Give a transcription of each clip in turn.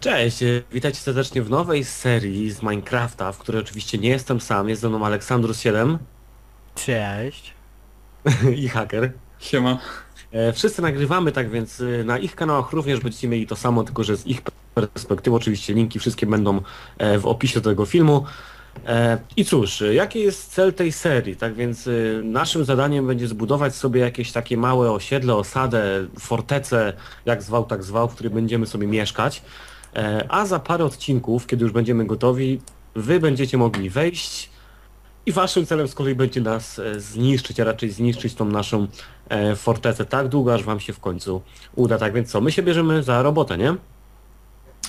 Cześć, e, witajcie serdecznie w nowej serii z Minecrafta, w której oczywiście nie jestem sam, jest ze mną Aleksandrus7 Cześć. i Haker. Siema. E, Wszyscy nagrywamy, tak więc e, na ich kanałach również będziecie mieli to samo, tylko że z ich perspektywy. Oczywiście linki wszystkie będą w opisie do tego filmu. I cóż, jaki jest cel tej serii? Tak więc naszym zadaniem będzie zbudować sobie jakieś takie małe osiedle, osadę, fortecę, jak zwał, tak zwał, w której będziemy sobie mieszkać. E, A za parę odcinków, kiedy już będziemy gotowi, wy będziecie mogli wejść i waszym celem z kolei będzie nas e, zniszczyć, a raczej zniszczyć tą naszą e, fortecę tak długo, aż wam się w końcu uda. Tak więc co, my się bierzemy za robotę, nie?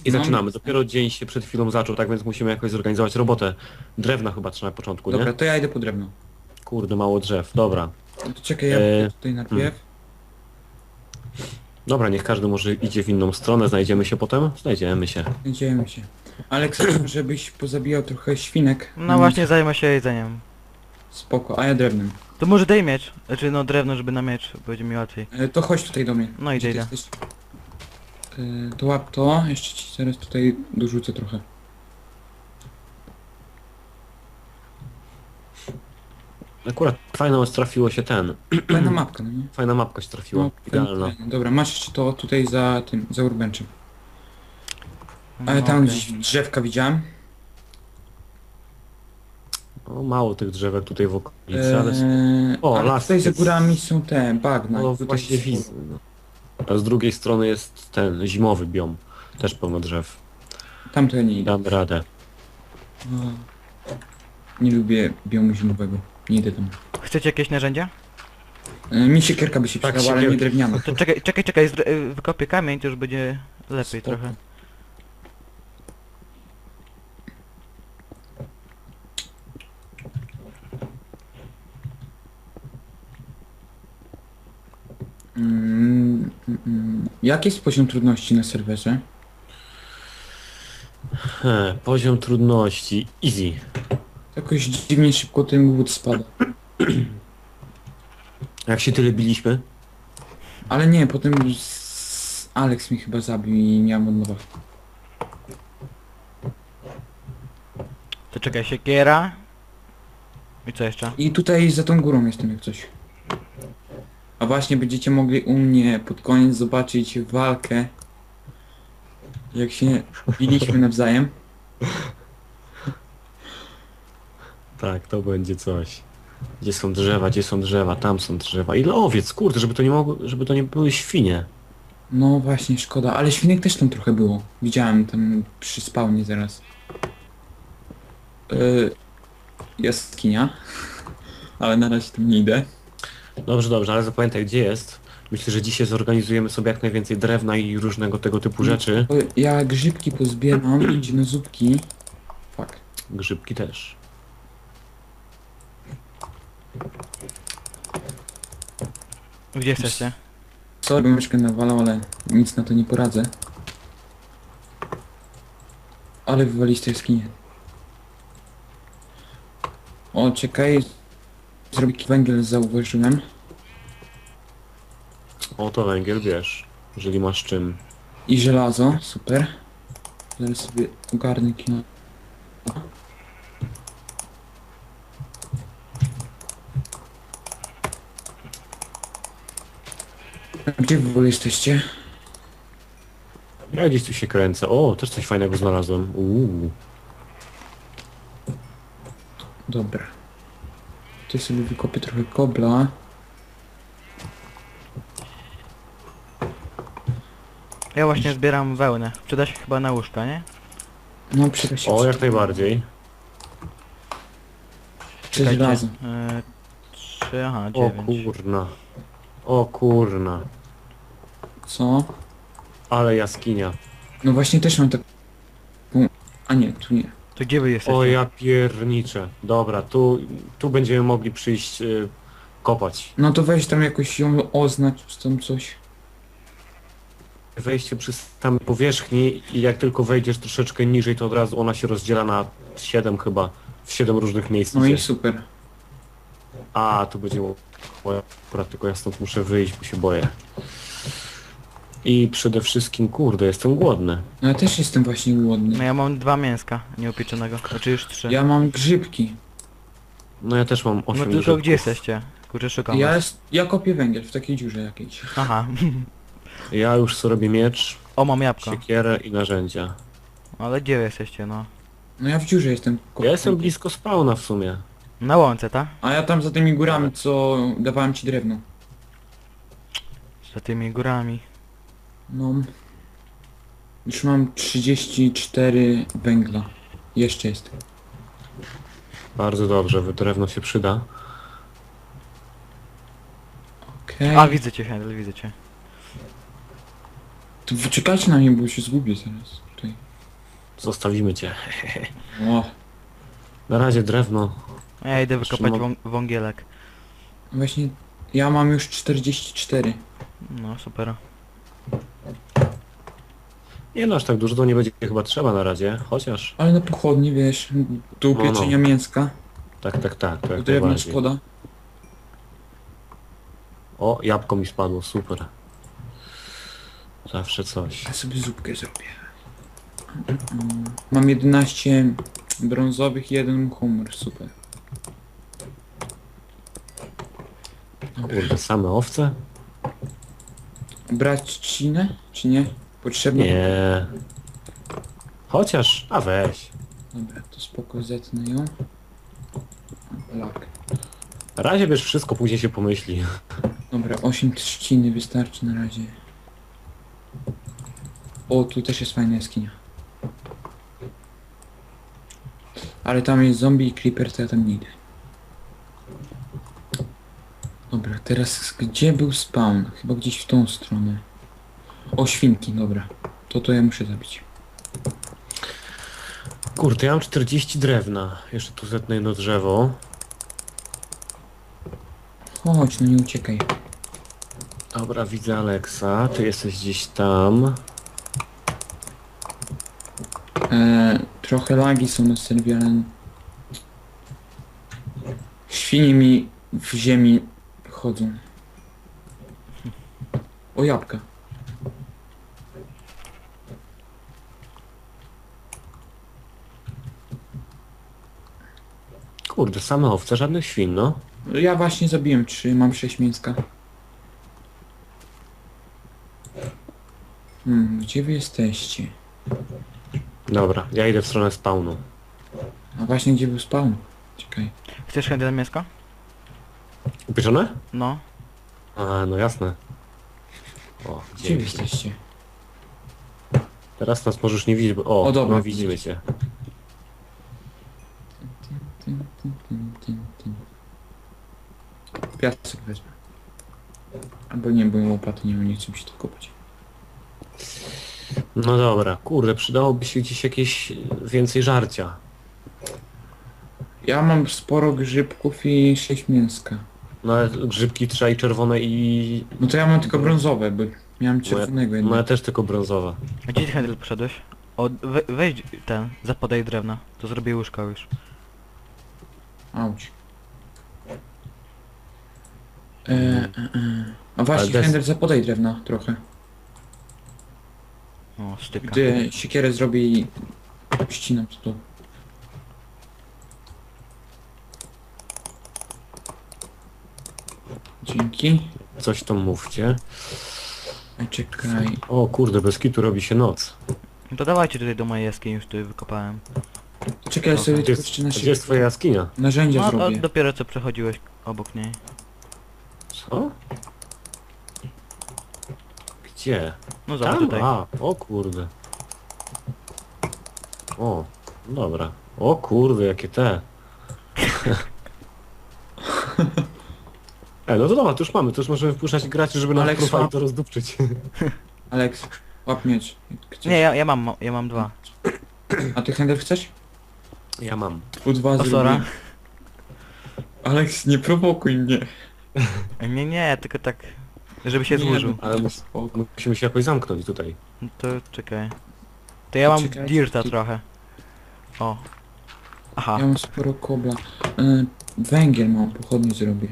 I No. zaczynamy. Dopiero dzień się przed chwilą zaczął, tak więc musimy jakoś zorganizować robotę. Drewna chyba trzeba na początku, Dobra, nie? to ja idę po drewno. Kurde, mało drzew. Dobra. No to czekaj, ja E, tutaj najpierw. Dobra, niech każdy może idzie w inną stronę, znajdziemy się potem? Znajdziemy się. Znajdziemy się. Aleks, żebyś pozabijał trochę świnek. No właśnie zajmę się jedzeniem. Spoko, a ja drewnem. To może daj miecz. Znaczy no drewno, żeby na miecz, będzie mi łatwiej. E, to chodź tutaj do mnie. No idę, Gdzie ty idę. jesteś? E, to łap to, jeszcze ci zaraz tutaj dorzucę trochę. Akurat fajno trafiło się ten. Fajna mapka, no nie? Fajna mapka się trafiła. No, fajna, Idealna. fajna. Dobra, masz jeszcze to tutaj za tym, za urbenczem. Ale No, tam okej. gdzieś drzewka widziałem. No, mało tych drzewek tutaj w okolicy, ale... Eee, O, ale las tutaj za jest. górami są te bagna. No Tutaj właśnie są- widzę. No. A z drugiej strony jest ten zimowy biom. Też pełno drzew. Tam to ja nie idę. Damy radę. No. Nie lubię biomu zimowego. Nie idę tam. Chcecie jakieś narzędzia? E, mi siekierka by się Tak, przydała, ale nie siekierki. drewniana. To czekaj, czekaj, czekaj, zdr- y, wykopię kamień, to już będzie lepiej Spoko. trochę. Mm, mm, mm. Jaki jest poziom trudności na serwerze? He, poziom trudności. Easy. Jakoś dziwnie szybko ten głód spada. Jak się tyle biliśmy? Ale nie, potem z... Alex mi chyba zabił i miałem od nowa. To czekaj, siekiera. I co jeszcze? I tutaj za tą górą jestem jak coś. A właśnie będziecie mogli u mnie pod koniec zobaczyć walkę. Jak się biliśmy nawzajem. Tak, to będzie coś. Gdzie są drzewa, gdzie są drzewa, tam są drzewa. Ile owiec, kurde, żeby to nie mogło, żeby to nie były świnie. No właśnie, szkoda. Ale świnek też tam trochę było. Widziałem tam przy spawnie zaraz. Yy, jaskinia. Ale na razie tam nie idę. Dobrze, dobrze, ale zapamiętaj gdzie jest. Myślę, że dzisiaj zorganizujemy sobie jak najwięcej drewna i różnego tego typu rzeczy. Ja grzybki pozbieram, idzie na zupki. Fuck. Grzybki też. Gdzie jesteście? Sorry, myszkę nawalał, ale nic na to nie poradzę. Ale wywalić to jaskinię. O, czekaj. Zrobić węgiel zauważyłem. O, to węgiel, wiesz. Jeżeli masz czym. I żelazo, super. Zaraz sobie ogarnę kino. Gdzie w ogóle jesteście? Ja gdzieś tu się kręcę. O, też coś fajnego znalazłem. Uuu. Dobra. Tutaj sobie wykopię trochę kobla. Ja właśnie zbieram wełnę. Przyda się chyba na łóżka, nie? No przyda się. O, jak najbardziej. Czy żelazo. E, trzy, aha, O dziewięć. kurna. O kurna. Co? Ale jaskinia. No właśnie też mam tak... A nie, tu nie. To gdzie wy jesteście? O ja pierniczę. Dobra, tu, tu będziemy mogli przyjść y, kopać. No to weź tam jakoś ją oznacz, tam coś. Wejście przy samej powierzchni i jak tylko wejdziesz troszeczkę niżej, to od razu ona się rozdziela na 7 chyba. W 7 różnych miejsc. No i super. A, tu będzie... Akurat tylko ja stąd muszę wyjść, bo się boję. I przede wszystkim, kurde, jestem głodny. No ja też jestem właśnie No głodny. ja mam dwa mięska nieupieczonego. Znaczy już trzy. Ja mam grzybki. No ja też mam 8 no tylko grzybków. gdzie jesteście? Kurczę szukam Ja, was. jest, ja kopię węgiel w takiej dziurze jakiejś. Aha. Ja już sobie robię miecz, O, mam jabłko. siekierę i narzędzia. Ale gdzie jesteście, no? No ja w dziurze jestem. kopię Ja jestem blisko spawna w sumie. Na łące, tak? A ja tam za tymi górami, co dawałem ci drewno. Za tymi górami. No. Już mam 34 węgla. Jeszcze jest. Bardzo dobrze, drewno się przyda. Okej. A, widzę cię, Handel, widzę cię. To wyczekajcie na mnie, bo się zgubię zaraz. Tutaj. Zostawimy cię. O. Na razie drewno. Ja idę wykopać wą wągielek. Właśnie ja mam już 44. No, super. Nie no, aż tak dużo to nie będzie chyba trzeba na razie, chociaż... Ale na pochodnie, wiesz, do No, no. upieczenia mięska, Tak, tak, tak, to drewna najbardziej. szkoda. O, jabłko mi spadło, super. Zawsze coś. Ja sobie zupkę zrobię. Mm, Mam 11 brązowych i jeden humor, super. Kurde, same owce? Brać trzcinę, czy nie? Potrzebne? Nie. Chociaż, a weź. Dobra, to spoko, zetnę ją. Lak. Na razie wiesz wszystko, później się pomyśli. Dobra, 8 trzciny wystarczy na razie. O, tu też jest fajna jaskinia. Ale tam jest zombie i creeper, to ja tam nie idę. Dobra, teraz gdzie był spawn? Chyba gdzieś w tą stronę. O, świnki, dobra. To to ja muszę zabić. Kurde, ja mam 40 drewna. Jeszcze tu zetnę jedno drzewo. Chodź, no nie uciekaj. Dobra, widzę Aleksa. Ty jesteś gdzieś tam. E, trochę lagi są na serwie, ale... Świnie mi w ziemi chodzą. O jabłka. Kurde, same owce, żadnych świn, no. Ja właśnie zabiłem trzy, mam sześć mięska. Hmm, gdzie wy jesteście? Dobra, ja idę w stronę spawnu. A właśnie gdzie był spawn? Czekaj. Chcesz Handel mięsko? Upieczone? No. A, no jasne. O, Gdzie wy dzięki. jesteście? Teraz nas możesz nie widzieć, bo... O, O, dobra, no widzimy cię. Piasek wezmę. Albo nie, bo łopaty nie mam, nie chcę mi się to kopać. No dobra, kurde, przydałoby się gdzieś jakieś więcej żarcia. Ja mam sporo grzybków i sześć mięska. No ale grzybki trzeba i czerwone i... No to ja mam tylko brązowe, bo miałem czerwonego No ja jednego. też tylko brązowe. A gdzie ty Handel poszedłeś? O, we, weź ten, zapodaj drewna. To zrobię łóżko już. Auć. E, e, e. A właśnie, des- Hender, zapodaj drewna trochę. O, styka. Gdy siekierę zrobię i ścinam to tu. Dzięki. Coś tam mówcie. Czekaj. O kurde, bez kitu robi się noc. No to dawajcie tutaj do mojej jaskini, już tutaj wykopałem. Czekaj, ja sobie Gdzie jest, jeszcze nasze gdzie jest twoja jaskinia? narzędzia No, zrobię. dopiero co przechodziłeś obok niej. Co? Gdzie? No zobacz Tam? tutaj. A, o kurde. O, dobra. O kurde, jakie te. E, no to dobra, to już mamy, to już możemy wpuszczać graczy, żeby nam łap. to rozdupczyć. Alex, łap miecz. chcesz. Nie, ja, ja mam, ja mam dwa. A ty Hender chcesz? Ja mam. Tu dwa O, sora. zrobię. Alex, nie prowokuj mnie. Nie, nie, tylko tak, żeby się Nie, złożył. Ale mus, musimy się jakoś zamknąć tutaj. No to czekaj. To ja mam Czekaj, dirta trochę. O. Aha, Ja mam sporo kobla. E, węgiel mam, pochodnie zrobię.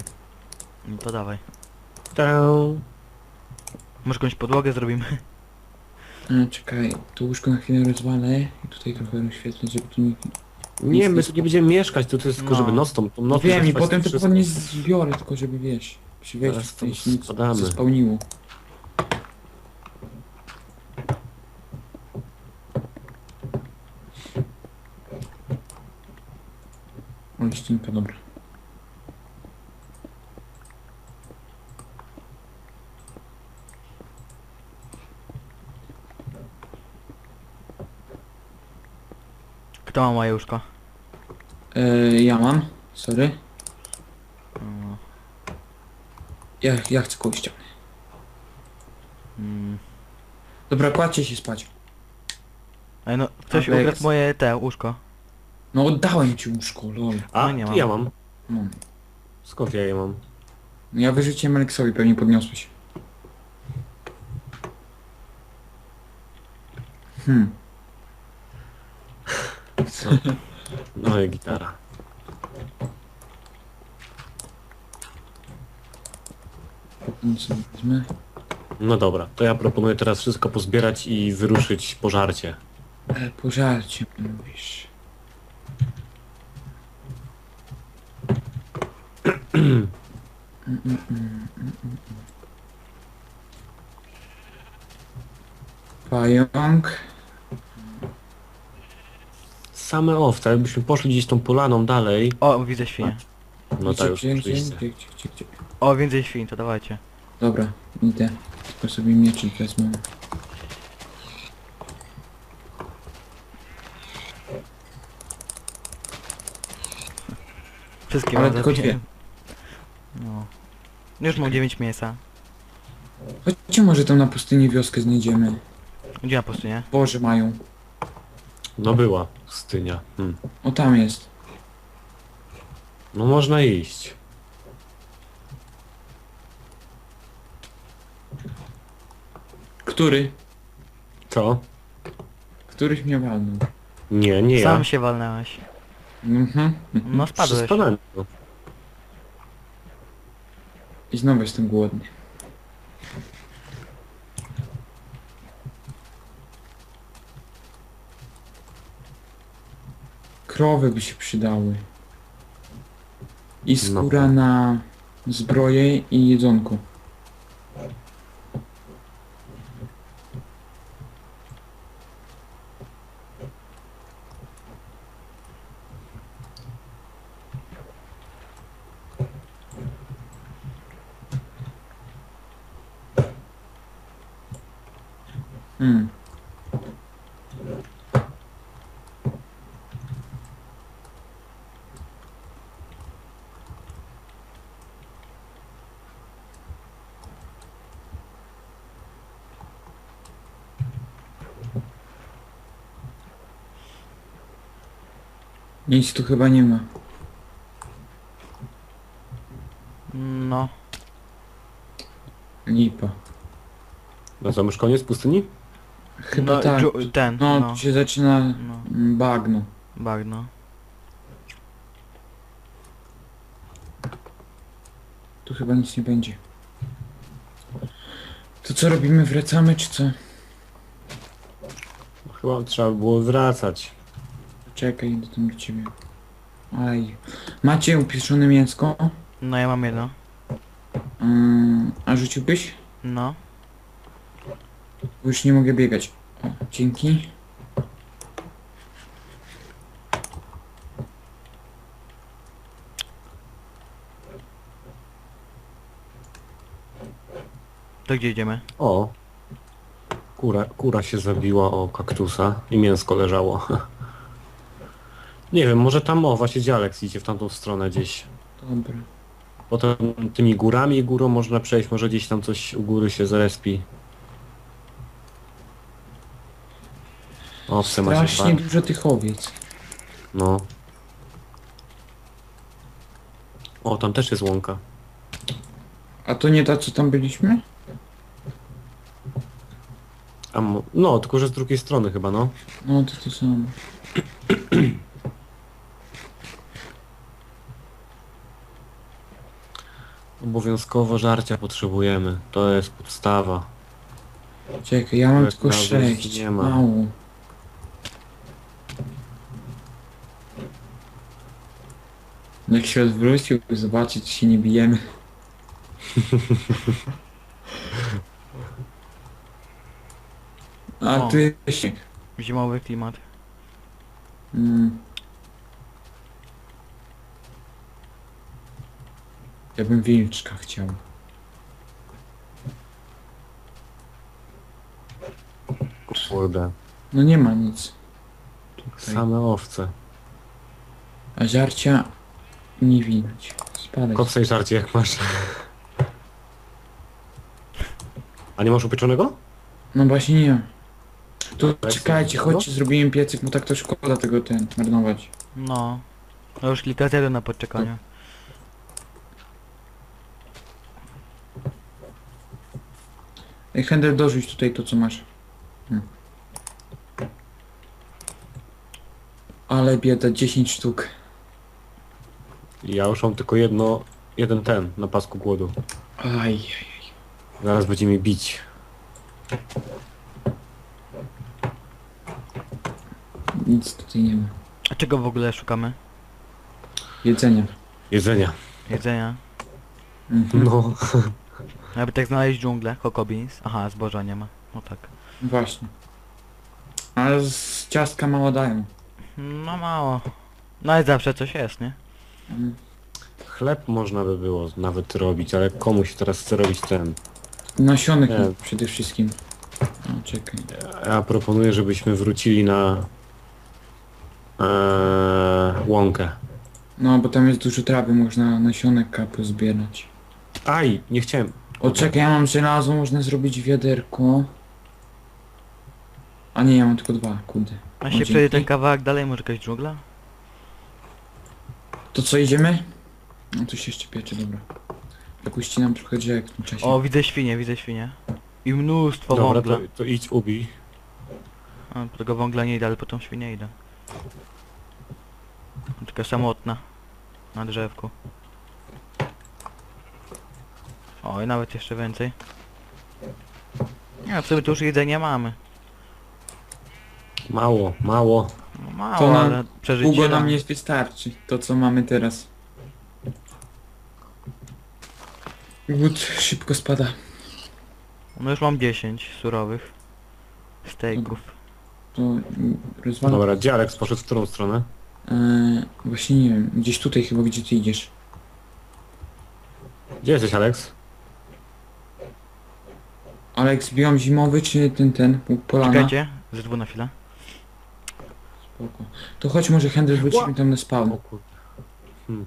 No to dawaj. Tę. Może jakąś podłogę zrobimy? E, czekaj, to łóżko na chwilę rozwalę i tutaj trochę rozświetlę, żeby tu nikt... Nie, my tu nie będziemy mieszkać, to, to jest tylko, No. żeby noc tą, No wiem i przetrwać potem to wszystko. pewnie zbiorę, tylko żeby wiesz, Zaraz tutaj tam się nic spadamy. zespełniło. O, ścinka, dobra. Kto ma moje łóżko? E, ja mam, sorry. Ja, ja chcę koło ściany. Mm. Dobra, kładźcie się spać. Ej no, ktoś ukradł moje te łóżko. No oddałem ci łóżko, lol. A, No nie mam. ja mam. No. Skąd ja je mam? No ja wyrzuciłem Aleksowi, pewnie podniosłeś. Hmm. Co? No i gitara. Nic wezmę. No dobra, to ja proponuję teraz wszystko pozbierać i wyruszyć po żarcie. E, pożarcie, mówisz. Mm, mm, mm, mm, mm, mm. Pająk. Same owce, jakbyśmy poszli gdzieś tą polaną dalej, O, widzę świnię. no tak już oczywiście. gdzie, gdzie? O, więcej świn, to dawajcie. Dobra, idę. Tylko sobie mieczyk wezmę. Wszystkie Ale tylko zabiję. No. Już mam 9 mięsa. Chodźcie może tam na pustyni wioskę znajdziemy. Gdzie na pustynię? Boże mają. No była pustynia. Hmm. O tam jest. No można iść. Który? Co? Któryś mnie walnął. Nie, nie Sam ja. się walnęłeś. Mhm. No spadłeś. Przez panem. I znowu jestem głodny. Krowy by się przydały. I skóra na zbroję i jedzonko. Hmm. Nic tu chyba nie ma. No. Lipa. No co, już koniec pustyni? Chyba no, tak. dżu- ten, No, no. tu się zaczyna No, mm, bagno. bagno. Tu chyba nic nie będzie. To co robimy? Wracamy czy co? No, Chyba trzeba było wracać. Czekaj, idę tam do ciebie. Aj. Macie upieczone mięsko? No ja mam jedno. Ym, a rzuciłbyś? No. Bo już nie mogę biegać. O, dzięki. To gdzie idziemy? O! Kura, kura się zabiła o kaktusa i mięsko leżało. Nie wiem, może tam, o właśnie Dzialek idzie w tamtą stronę gdzieś. Dobra. Potem tymi górami górą można przejść, może gdzieś tam coś u góry się zrespi. Owce macie Strasznie bardzo. dużo tych owiec. No. O, tam też jest łąka. A to nie ta co tam byliśmy? A mo- no, tylko że z drugiej strony chyba, no. No to to samo. Obowiązkowo żarcia potrzebujemy. To jest podstawa. Czekaj, ja mam Jak tylko wieś sześć. nie ma. Mało. Jak się odwrócił, zobaczyć, czy się nie bijemy. A O. jest śnieg. Zimowy klimat. Mm. Ja bym wilczka chciał. Kurde. No nie ma nic. Same owce. A żarcia nie widać. Spadaj. Kopsej żarcie jak masz. A nie masz upieczonego? No właśnie nie. Tu Tak, czekajcie, chodźcie, zrobiłem piecyk, bo tak to szkoda tego ten marnować. No. No już kilka zero na podczekaniu. Ej, Handel, dorzuć tutaj to, co masz. Hmm. Ale bieda, 10 sztuk. Ja już mam tylko jedno, jeden ten na pasku głodu. Aj. Zaraz będzie mnie bić. Nic tutaj nie ma. A czego w ogóle szukamy? Jedzenia. Jedzenia. Jedzenia. Mhm. No. Jakby tak znaleźć dżunglę, Coco Beans. Aha, zboża nie ma. No tak. Właśnie. Ale z ciastka mało dają. No mało. No ale zawsze coś jest, nie? Mm. Chleb można by było nawet robić, ale komu się teraz chce robić ten? Nasionek Nie. przede wszystkim. O, czekaj. Ja proponuję, żebyśmy wrócili na eee, łąkę. No, bo tam jest dużo trawy, można nasionek kapu zbierać. Aj, nie chciałem. O, czekaj, ja mam żelazo, można zrobić wiaderko. A nie, ja mam tylko dwa, kurde. A się przejdzie ten kawałek dalej, może jakaś dżungla? To co, idziemy? No tu się jeszcze piecze, dobra. Dopuści nam trochę drzewek w tym czasie. O, widzę świnie, widzę świnie. I mnóstwo Dobra, węgla. to, to idź ubij. A, po tego węgla nie idę, ale po tą świnię idę. Taka samotna. Na drzewku. O, i nawet jeszcze więcej. Nie, w sumie to już jedzenia mamy. Mało, mało. No mało, To nam ale przeżycie Długo nam nam- nie wystarczy, to co mamy teraz. Głód szybko spada. No już mam 10 surowych. Steaków. To mm, rozwalam. Dobra, gdzie Alex poszedł w którą stronę? Eee, właśnie nie wiem, gdzieś tutaj chyba, gdzie ty idziesz. Gdzie jesteś Alex? Aleks, biom zimowy czy ten, ten, pół polana? Czekajcie, ze dwu na chwilę. Spoko. To chodź może Handel wrócimy tam na spawn. O kur... Hmm.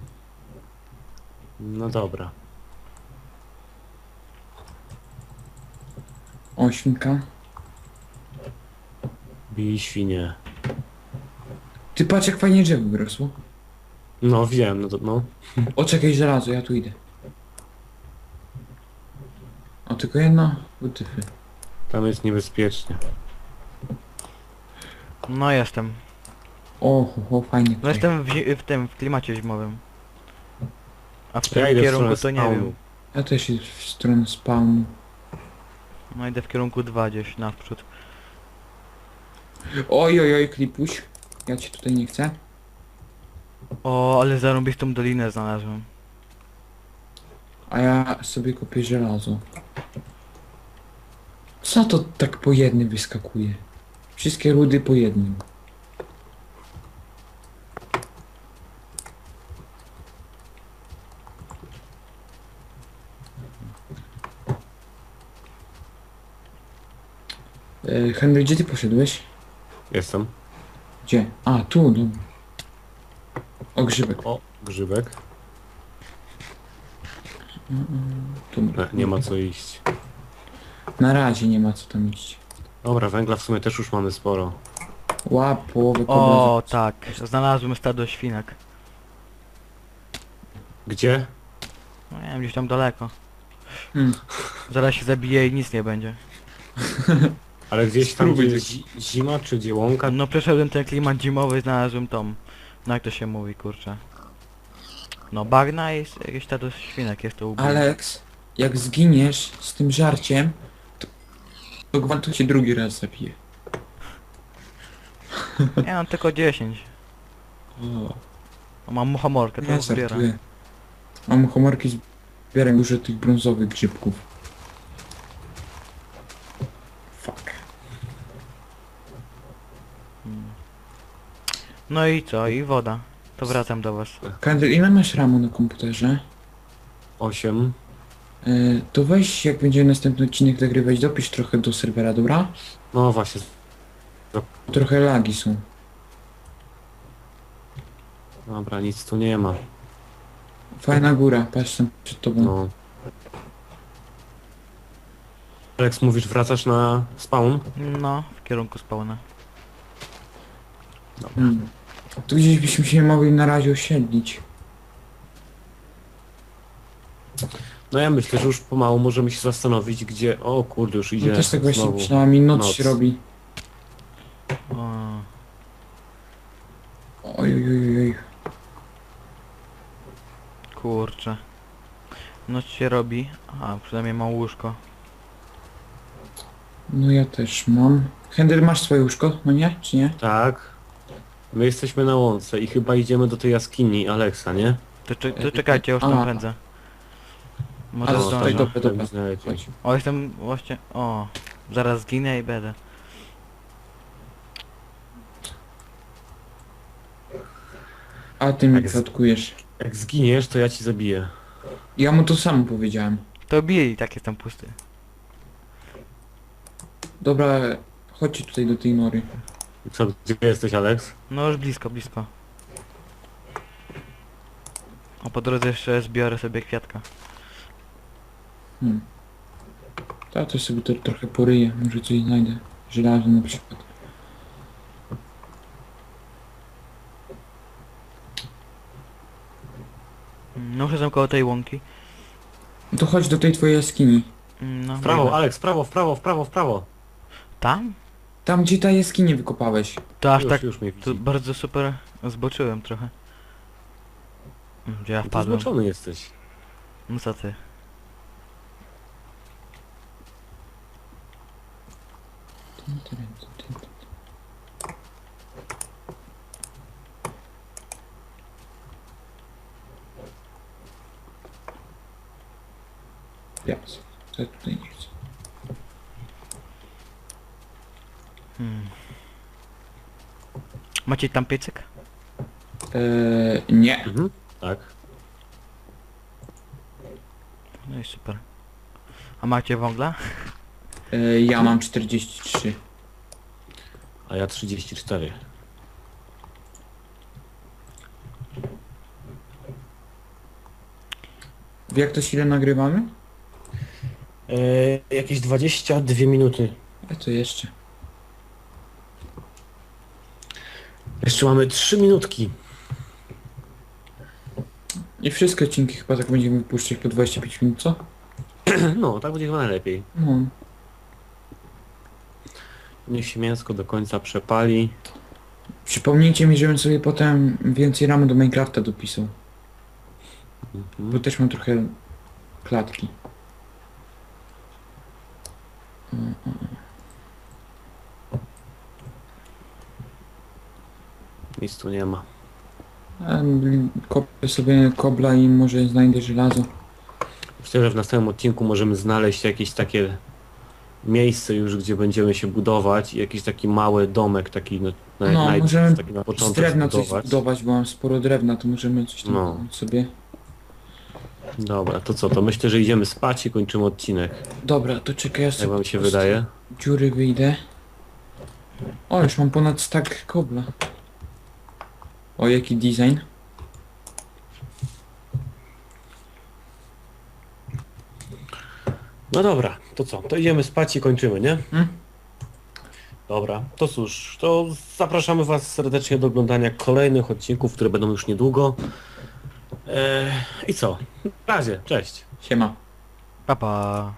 No dobra. O, świnka. Bij świnie. Ty patrz jak fajnie drzewo wyrosło. No wiem, no to no. O, czekaj, żelazo, ja tu idę. O, tylko jedno? Utyfy. Tam jest niebezpiecznie. No jestem. O, ho, fajnie No tutaj. jestem w, zi- w tym, w klimacie zimowym. A w Ja w kierunku stronę to nie spawnu. wiem. Ja też idę w stronę spawnu. No idę w kierunku 2 gdzieś naprzód. Oj, oj, oj, klipuś. Ja cię tutaj nie chcę. O, ale zarąbistą dolinę znalazłem. A ja sobie kopię żelazo. Co to tak po jednym wyskakuje? Wszystkie rudy po jednym. E, Henry, gdzie ty poszedłeś? Jestem. Gdzie? A, tu, no. O, grzybek. O, grzybek. Dobra. Nie, nie ma co iść. Na razie nie ma co tam iść. Dobra, węgla w sumie też już mamy sporo. Łap połowę O, tak. Znalazłem stado świnek. Gdzie? No nie wiem, gdzieś tam daleko. Hmm. Zaraz się zabije i nic nie będzie. Ale gdzieś tam Spróbuj gdzie zi zima czy gdzie łąka? No przeszedłem ten klimat zimowy, znalazłem tą... No jak to się mówi, kurczę. No bagna i s- jakieś stado świnek jest to ubój. Alex, jak zginiesz z tym żarciem, to gwantu cię drugi raz zabije. Ja mam tylko 10. O, A mam muchomorkę, to zbieram. żartuję. Mam homorki, zbieram dużo tych brązowych grzybków. Fuck. No i co? I woda. To wracam do was. Kandel, ile masz ramu na komputerze? 8. E, to weź, jak będzie następny odcinek nagrywać, dopisz trochę do serwera, dobra? No właśnie. Trochę lagi są. Dobra, nic tu nie ma. Fajna góra, patrz tam przed tobą. No. Alex, mówisz, wracasz na spawn? No, w kierunku spawna. Hmm. Tu gdzieś byśmy się mogli na razie osiedlić. No ja myślę, że już pomału możemy się zastanowić, gdzie... O kurde, już idzie No też tak właśnie znowu. przynajmniej noc, noc. się robi. O, Oj, oj, oj, oj. kurczę. Noc się robi. A, przynajmniej mam łóżko. No ja też mam. Händel, masz swoje łóżko? No nie? Czy nie? Tak. My jesteśmy na łące i chyba idziemy do tej jaskini Alexa, nie? To, cze- to czekajcie, już tam A. pędzę. Może Ale tutaj zdążę. tak dobra. Chodź. O, jestem właśnie... O, zaraz zginę i będę. A ty mi Tak plotkujesz. Jak zginiesz, to ja ci zabiję. Ja mu to samo powiedziałem. To bije i tak jestem pusty. Dobra, chodźcie tutaj do tej nory. Co, gdzie jesteś, Alex? No już blisko, blisko. A po drodze jeszcze zbiorę sobie kwiatka. Hmm. Ta to sobie to trochę poryję, może coś znajdę. Żelazo na przykład. No już jestem koło tej łąki. No to chodź do tej twojej jaskini. Mm, No, W prawo. Alex, w prawo, w prawo, w prawo, w prawo. Tam? Tam gdzie ta jaskinię wykopałeś. To aż już, tak, już mnie to widzi. bardzo super zboczyłem trochę. Mm, Gdzie ja wpadłem? zboczony jesteś. No co ty? Ja co ja tutaj nie chcę. Hmm. Macie tam piecyk? Eee, nie. Mhm. Tak. No i super. A macie węgla? Eee, ja mam 43. A ja 34. W jak to ile nagrywamy? Eee, jakieś 22 minuty. A to jeszcze. Jeszcze mamy 3 minutki. I wszystkie odcinki chyba tak będziemy wypuszczać po 25 minut, co? No, tak będzie chyba najlepiej. No. Niech się mięsko do końca przepali. Przypomnijcie mi, żebym sobie potem więcej ramu do Minecrafta dopisał. Bo Mhm. też mam trochę klatki. Nic tu nie ma. Em, Kopię sobie kobla i może znajdę żelazo. Myślę, że w następnym odcinku możemy znaleźć jakieś takie miejsce już, gdzie będziemy się budować i jakiś taki mały domek, taki na, na, No, najpierw możemy taki na Z początek drewna coś zbudować. zbudować, bo mam sporo drewna, to możemy coś tam No. sobie. Dobra, to co, to myślę, że idziemy spać i kończymy odcinek. Dobra, to czekaj, ja sobie Jak wam się wydaje? dziury wyjdę. O, już mam ponad stack kobla. O, jaki design. No dobra, to co, to idziemy spać i kończymy, nie? Hmm? Dobra, to cóż, to zapraszamy was serdecznie do oglądania kolejnych odcinków, które będą już niedługo. Eee, I co? Na razie, cześć. Siema. Pa pa.